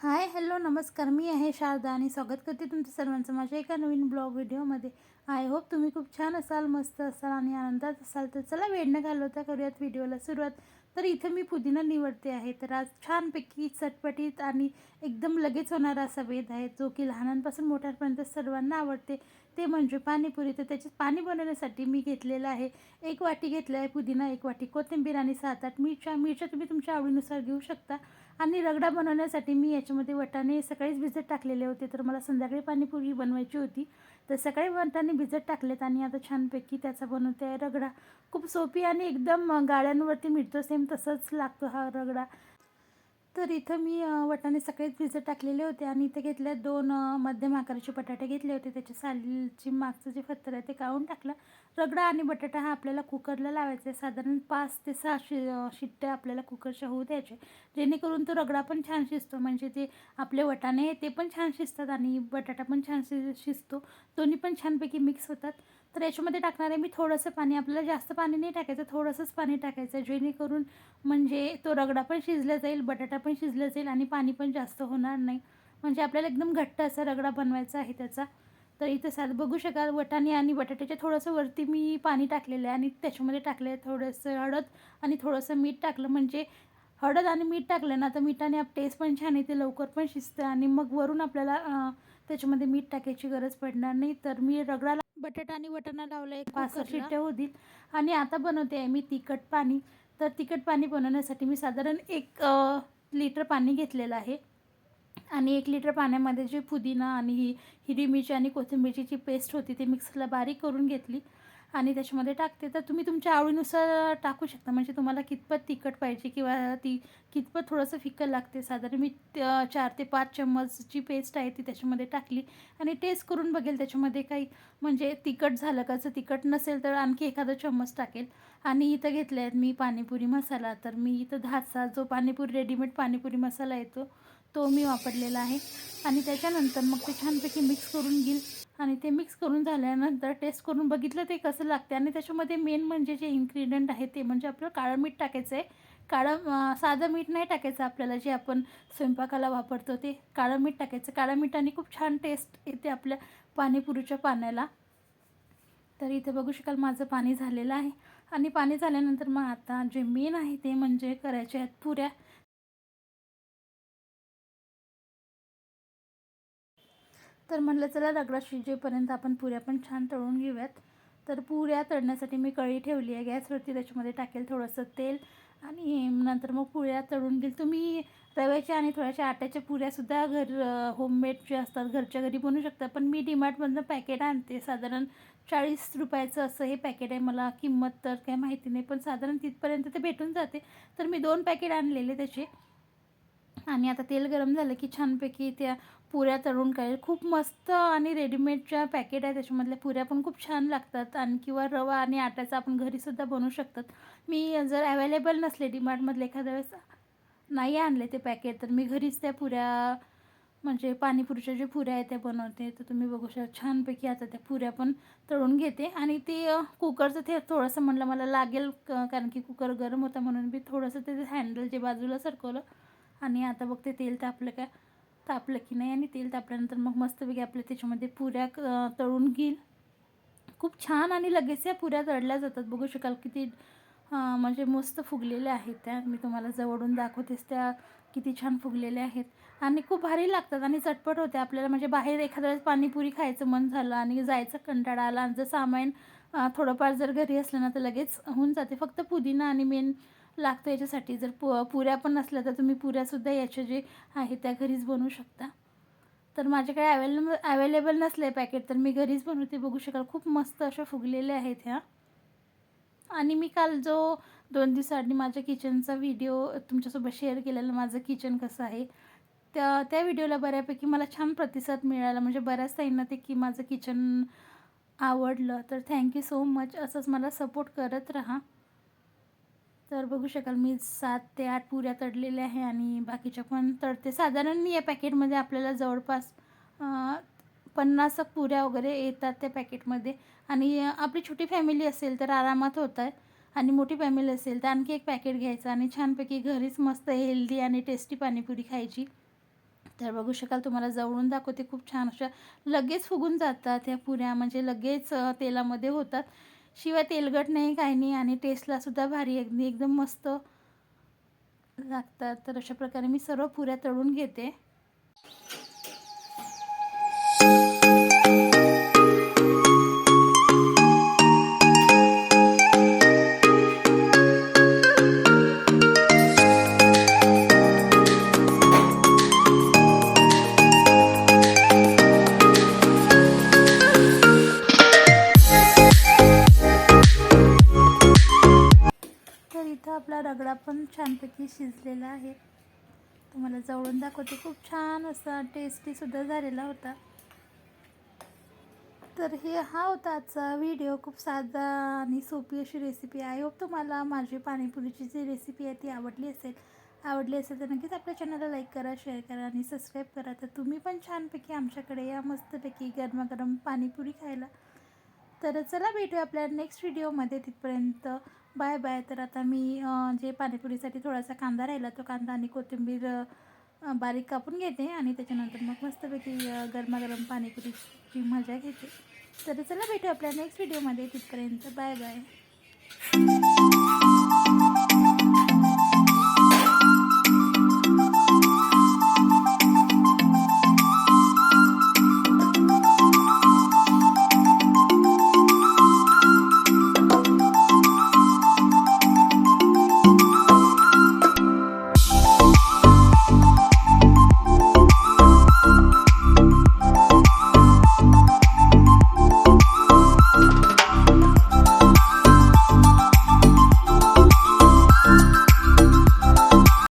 Hi hello नमस्कार. मी आहे शारदा आणि स्वागत करते तुमचं सर्वांचं माझ्या एका नवीन ब्लॉग व्हिडिओमध्ये. आय होप तुम्ही खूप छान असाल मस्त असाल आणि आनंदात असाल. तर चला वेळ न घालवता करूयात व्हिडिओला सुरुवात. तर इथं मी पुदिना निवडते आहे. तर आज छानपैकी चटपटीत आणि एकदम लगेच होणारा असा वेद आहे जो की लहानांपासून मोठ्यांपर्यंत सर्वांना आवडते. ते म्हणजे पाणीपुरी. तर त्याच्यात पाणी बनवण्यासाठी मी घेतलेलं आहे. एक वाटी घेतलं आहे पुदिना एक वाटी कोथिंबीर आणि सात आठ मिरच्या. मिरच्या तुम्ही तुमच्या आवडीनुसार घेऊ शकता. आणि रगडा बनवण्यासाठी मी याच्यामध्ये वटाणे सकाळीच भिजत टाकलेले होते. तर मला संध्याकाळी पाणीपुरी बनवायची होती. तर सकाळी वटाणे भिजत टाकलेत आणि आता छानपैकी त्याचा बनवते आहे रगडा. खूप सोपी आणि एकदम गाळ्यांवरती मिळतो. सेम तसंच लागतो हा रगडा. तर इथं मी अ, वाटाणे सकाळीच भिजत टाकलेले होते आणि इथे घेतले दोन मध्यम आकाराचे बटाटे घेतले होते. त्याच्या सालीची मागचं जे फत्तर आहे ते काढून टाकलं. रगडा आणि बटाटा हा आपल्याला कुकरला लावायचा. आहे साधारण पाच ते सहा शि शिट्टे शिट्ट्या आपल्याला कुकरच्या होऊ द्यायचे. जेणेकरून तो रगडा पण छान शिजतो. म्हणजे ते आपले वटाणे ते पण छान शिजतात आणि बटाटा पण छान शि शिजतो. दोन्ही पण छानपैकी मिक्स होतात. तर याच्यामध्ये टाकणार आहे मी थोडंसं पाणी. आपल्याला जास्त पाणी नाही टाकायचं थोडंसंच पाणी टाकायचं. जेणेकरून म्हणजे तो रगडा पण शिजला जाईल बटाटा पण शिजला जाईल आणि पाणी पण जास्त होणार नाही. म्हणजे आपल्याला एकदम घट्ट असा रगडा बनवायचा आहे त्याचा. तर इथं साधं बघू शकाल वटाणे आणि बटाट्याच्या थोडंसं वरती मी पाणी टाकलेलं आहे आणि त्याच्यामध्ये टाकलं आहे थोडंसं हळद आणि थोडंसं मीठ टाकलं म्हणजे हळद आणि मीठ टाकलं ना तर मिठाने आप टेस्ट पण छान येते लवकर पण शिजतं आणि मग वरून आपल्याला त्याच्यामध्ये मीठ टाकायची गरज पडणार नाही. तर मी रगडाला बटाटा आणि वटाणा लावलं एक पाच शिट्ट्या होतील. आणि आता बनवते आहे मी तिखट पाणी. तर तिखट पाणी बनवण्यासाठी मी साधारण एक लिटर पाणी घेतलेलं आहे. आणि एक लिटर पाण्यामध्ये जी पुदिना आणि ही हिरवी मिरची आणि कोथिंबीरची जी पेस्ट होती ती मिक्सरला बारीक करून घेतली. आणि त्याच्यामध्ये टाकते. तर तुम्ही तुमच्या आवडीनुसार टाकू शकता. म्हणजे तुम्हाला कितपत तिखट पाहिजे किंवा ती कितपत थोडंसं फिकं लागते. साधारण मी चार ते पाच चम्मचची पेस्ट आहे ती त्याच्यामध्ये टाकली. आणि टेस्ट करून बघेल त्याच्यामध्ये काही. म्हणजे तिखट झालं का? जर तिखट नसेल तर आणखी एखादा चम्मच टाकेल. आणि इथं घेतले आहेत मी पाणीपुरी मसाला. तर मी इथं धासा जो पाणीपुरी रेडीमेड पाणीपुरी मसाला येतो. तो मी वापरलेला आहे. आणि त्याच्यानंतर मग ते छानपैकी मिक्स करून घेईल. आणि ते मिक्स करून झाल्यानंतर टेस्ट करून बघितलं ते कसं लागते आणि त्याच्यामध्ये मेन म्हणजे जे इन्ग्रेडियंट आहे ते म्हणजे आपलं काळं मीठ टाकायचं आहे. काळं साधं मीठ नाही टाकायचं आपल्याला जे आपण स्वयंपाकाला वापरतो ते. काळं मीठ टाकायचं. काळं मिठाने खूप छान टेस्ट येते आपल्या पाणीपुरीच्या पाण्याला. तर इथे बघू शकाल माझं पाणी झालेलं आहे. आणि पाणी झाल्यानंतर मग आता जे मेन आहे ते म्हणजे करायचे आहेत पुऱ्या. तर म्हटलं चला रगडा शिजेपर्यंत आपण पुऱ्या पण छान तळून घेऊयात. तर पुऱ्या तळण्यासाठी मी कळी ठेवली आहे. गॅसवरती त्याच्यामध्ये टाकेल थोडंसं तेल आणि नंतर मग पुऱ्या तळून घेईल. तुम्ही रव्याच्या आणि थोड्याशा आट्याच्या पुऱ्यासुद्धा घर होममेड जे असतात घरच्या घरी बनवू शकता. पण मी डीमार्टमधनं पॅकेट आणते. साधारण चाळीस रुपयाचं असं हे पॅकेट आहे. मला किंमत तर काही माहिती नाही पण साधारण तिथपर्यंत ते भेटून जाते. तर मी दोन पॅकेट आणलेले त्याचे. आणि आता तेल गरम झालं की छानपैकी त्या पुऱ्या तळून काय खूप मस्त आणि रेडीमेडच्या पॅकेट आहे त्याच्यामधल्या पुऱ्या पण खूप छान लागतात. आणि किंवा रवा आणि आट्याचा आपण घरीसुद्धा बनवू शकतात. मी जर अवेलेबल नसले डीमार्टमधले एखाद्या वेळेस नाही आणले ते पॅकेट तर मी घरीच त्या पुऱ्या म्हणजे पाणीपुरीच्या जे पुऱ्या आहेत त्या बनवते. तर तुम्ही बघू शकता छानपैकी आता त्या पुऱ्या पण तळून घेते. आणि ते कुकरचं ते थोडंसं म्हणलं मला लागेल क- कारण की कुकर गरम होता म्हणून मी थोडंसं ते हँडल जे बाजूला सरकवलं आणि आता बघते तेल तापलं का तापलं की नाही आणि तेल तापल्यानंतर मग मस्तपैकी आपल्या त्याच्यामध्ये पुऱ्या तळून घेईल. खूप छान आणि लगेच या पुऱ्या तळल्या जातात. बघू शकाल किती म्हणजे मस्त फुगलेल्या आहेत त्या. मी तुम्हाला जवळून दाखवतेच त्या किती छान फुगलेल्या आहेत. आणि खूप भारी लागतात आणि चटपट होते. आपल्याला म्हणजे बाहेर एखाद्या वेळेस पाणीपुरी खायचं मन झालं आणि जायचं कंटाळा आला आणि जर सामान थोडंफार जर घरी असलं ना तर लगेच होऊन जाते. फक्त पुदिना आणि मेन लागतं याच्यासाठी. जर पु पुऱ्या पण नसल्या तर तुम्ही पुऱ्यासुद्धा याचे जे आहे त्या घरीच बनवू शकता. तर माझ्याकडे अवेलेबल अवेलेबल नसले पॅकेट तर मी घरीच बनवते. बघू शकाल. खूप मस्त अशा फुगलेल्या आहेत ह्या. आणि मी काल जो दोन दिवसाआधी माझ्या किचनचा व्हिडिओ तुमच्यासोबत शेअर केलेला माझं किचन कसं आहे त्या त्या व्हिडिओला बऱ्यापैकी मला छान प्रतिसाद मिळाला. म्हणजे बऱ्याच ताईंना ते की माझं किचन आवडलं. तर थँक्यू सो मच. असंच मला सपोर्ट करत राहा. तर बघू शकाल मी सात ते आठ पुऱ्या तळलेल्या आहे आणि बाकीच्या पण तळते साधारण या पॅकेटमध्ये आपल्याला जवळपास पन्नास पुऱ्या वगैरे येतात त्या पॅकेटमध्ये. आणि आपली छोटी फॅमिली असेल तर आरामात होत आहे आणि मोठी फॅमिली असेल तर आणखी एक पॅकेट घ्यायचं आणि छानपैकी घरीच मस्त हेल्दी आणि टेस्टी पाणीपुरी खायची. तर बघू शकाल तुम्हाला जवळून दाखवते खूप छान अशा लगेच फुगून जातात ह्या पुऱ्या. म्हणजे लगेच तेलामध्ये होतात. शिवाय तेलगट नाही काही नाही आणि टेस्टलासुद्धा भारी अगदी एकदम मस्त लागतात. तर अशा प्रकारे मी सर्व पुऱ्या तळून घेते. इथं आपला रगडा पण छानपैकी शिजलेला आहे. तुम्हाला जवळून दाखवते खूप छान असा टेस्टीसुद्धा झालेला होता. तर हे हा होता आजचा व्हिडिओ खूप साधा आणि सोपी अशी रेसिपी आहे. होप तुम्हाला माझी पाणीपुरीची जी रेसिपी आहे ती आवडली असेल. आवडली असेल तर नक्कीच आपल्या चॅनलला लाईक करा शेअर करा आणि सबस्क्राईब करा. तर तुम्ही पण छानपैकी आमच्याकडे या मस्तपैकी गरमागरम पाणीपुरी खायला. तर चला भेटूया आपल्या नेक्स्ट व्हिडिओमध्ये तिथपर्यंत. Bye bye. तर आता मी जे पाणीपुरीसाठी थोडासा कांदा राहिला तो कांदा आणि कोथिंबीर बारीक कापून घेते आणि त्याच्यानंतर मग मस्तपैकी गरमागरम पाणीपुरीची मजा घेते. तर चला भेटू आपल्या नेक्स्ट व्हिडिओमध्ये तिथपर्यंत बाय बाय.